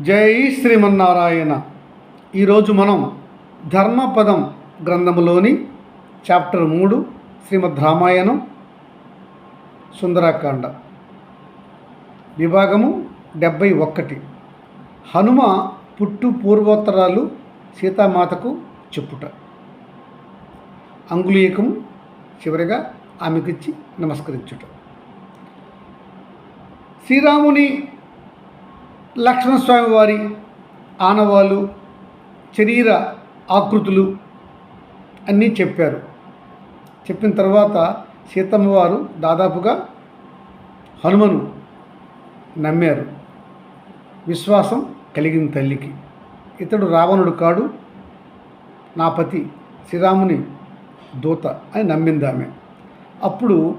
జై శ్రీమన్నారాయణ. ఈరోజు మనం ధర్మపదం గ్రంథములోని చాప్టర్ మూడు శ్రీమద్ రామాయణం సుందరాకాండ. విభాగము డెబ్భై ఒక్కటి. హనుమ పుట్టు పూర్వోత్తరాలు సీతామాతకు చెప్పుట. అంగుళీయకము చివరిగా ఆమెకిచ్చి నమస్కరించుట. శ్రీరాముని లక్ష్మణస్వామి వారి ఆనవాళ్ళు శరీర ఆకృతులు అన్నీ చెప్పారు. చెప్పిన తర్వాత సీతమ్మ వారు దాదాపుగా హనుమను నమ్మారు. విశ్వాసం కలిగిన తల్లికి. ఇతడు రావణుడు కాడు నా పతి శ్రీరాముని దూత అని నమ్మింది ఆమె. అప్పుడు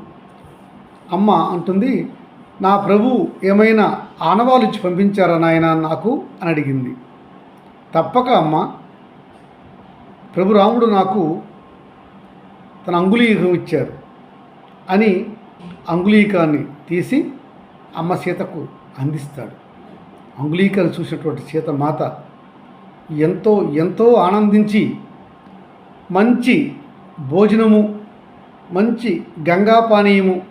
అమ్మ అంటుంది నా ప్రభు ఏమైనా ఆనవాలు ఇచ్చి పంపించారా నాయన నాకు అని అడిగింది. తప్పక అమ్మ. ప్రభు రాముడు నాకు తన అంగులీకం ఇచ్చారు అని అంగుళీకాన్ని తీసి అమ్మ సీతకు అందిస్తాడు. అంగులీకాన్ని చూసినటువంటి సీత మాత ఎంతో ఎంతో ఆనందించి మంచి భోజనము మంచి గంగా పానీయము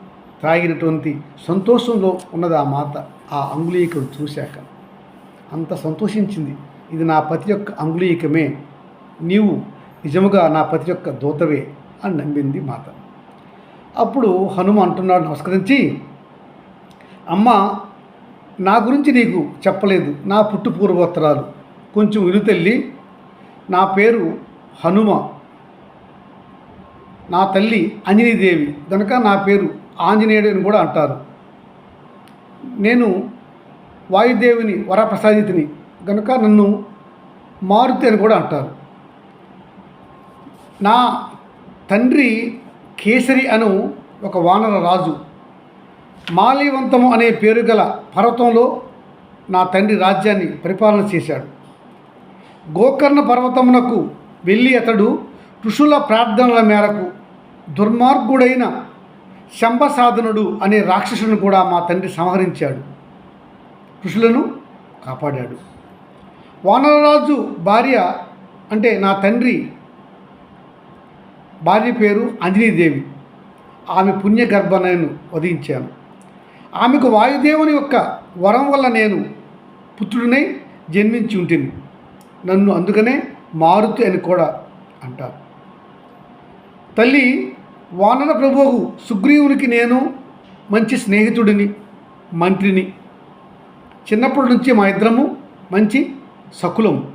తాగినటువంటి సంతోషంలో ఉన్నది ఆ మాత. ఆ అంగుళీకుడు చూశాక అంత సంతోషించింది. ఇది నా పతి యొక్క అంగుళీకమే. నీవు నిజముగా నా పతి యొక్క దూతవే అని నమ్మింది మాత. అప్పుడు హనుమ అంటున్నాడు నమస్కరించి అమ్మ నా గురించి నీకు చెప్పలేదు. నా పుట్టు పూర్వోత్తరాలు. కొంచెం వినుతెల్లి నా పేరు హనుమ. నా తల్లి అంజనీదేవి కనుక నా పేరు ఆంజనేయుడు అని కూడా అంటారు. నేను వాయుదేవుని వరప్రసాదితిని కనుక నన్ను మారుతి అని కూడా అంటారు. నా తండ్రి కేసరి అను ఒక వానర రాజు. మాలీవంతము అనే పేరు గల పర్వతంలో నా తండ్రి రాజ్యాన్ని పరిపాలన చేశాడు. గోకర్ణ పర్వతమునకు వెళ్ళి అతడు ఋషుల ప్రార్థనల మేరకు దుర్మార్గుడైన శంభసాధనుడు అనే రాక్షసును కూడా మా తండ్రి సంహరించాడు. ఋషులను కాపాడాడు. వానరరాజు భార్య అంటే నా తండ్రి భార్య పేరు అంజనీదేవి. ఆమె పుణ్యగర్భ నేను వధించాను. ఆమెకు వాయుదేవుని యొక్క వరం వల్ల నేను పుత్రుడినై జన్మించి ఉంటుంది నన్ను అందుకనే మారుతి అని కూడా అంటారు. తల్లి వానర ప్రభువు సుగ్రీవునికి నేను మంచి స్నేహితుడిని మంత్రిని. చిన్నప్పటి నుంచి మా ఇద్దరము మంచి సకులము.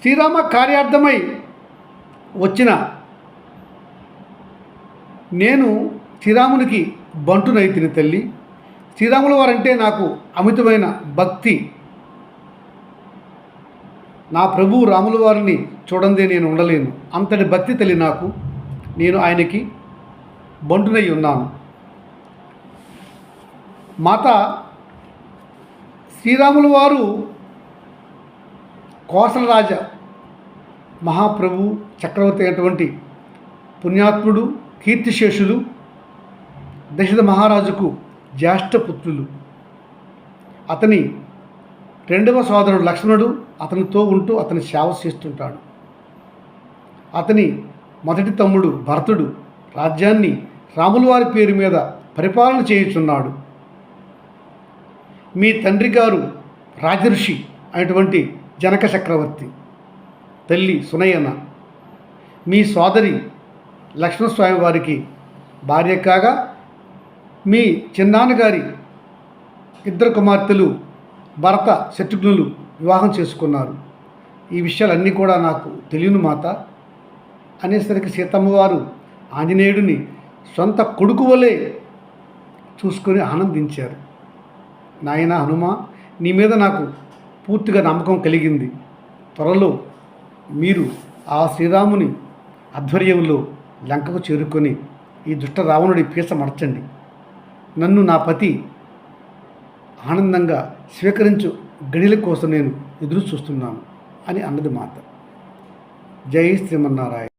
శ్రీరామ కార్యార్థమై వచ్చిన నేను శ్రీరామునికి బంటునైతిని తల్లి. శ్రీరాముల వారంటే నాకు అమితమైన భక్తి. నా ప్రభువు రాముల వారిని చూడందే నేను ఉండలేను. అంతటి భక్తి తల్లి నాకు. నేను ఆయనకి బంటునై ఉన్నాను. మాత శ్రీరాముల వారు కోసలరాజ మహాప్రభు చక్రవర్తి అయినటువంటి పుణ్యాత్ముడు కీర్తిశేషులు దశరథ మహారాజుకు జ్యేష్ఠపుత్రులు అతని రెండవ సోదరుడు లక్ష్మణుడు అతనితో ఉంటూ అతని సేవ చేస్తుంటాడు. అతని మొదటి తమ్ముడు భరతుడు రాజ్యాన్ని రాముల వారి పేరు మీద పరిపాలన చేయుచున్నాడు. మీ తండ్రి గారు రాజర్షి అయినటువంటి జనక చక్రవర్తి తల్లి సునయన. మీ సోదరి లక్ష్మణస్వామి వారికి భార్య కాగా మీ చిన్నాన్నగారి ఇద్దరు కుమార్తెలు భరత శత్రుఘ్నులు వివాహం చేసుకున్నారు. ఈ విషయాలన్నీ కూడా నాకు తెలియను మాత. అనేసరికి సీతమ్మవారు ఆంజనేయుడిని సొంత కొడుకు వలె చూసుకొని ఆనందించారు. నాయన హనుమ నీ మీద నాకు పూర్తిగా నమ్మకం కలిగింది. త్వరలో మీరు ఆ శ్రీరాముని ఆధ్వర్యంలో లంకకు చేరుకొని ఈ దుష్ట రావణుడి పీస మడచండి నన్ను నా పతి ఆనందంగా స్వీకరించు గడిల కోసం నేను ఎదురు చూస్తున్నాను అని అన్నది మాత జై శ్రీమన్నారాయణ.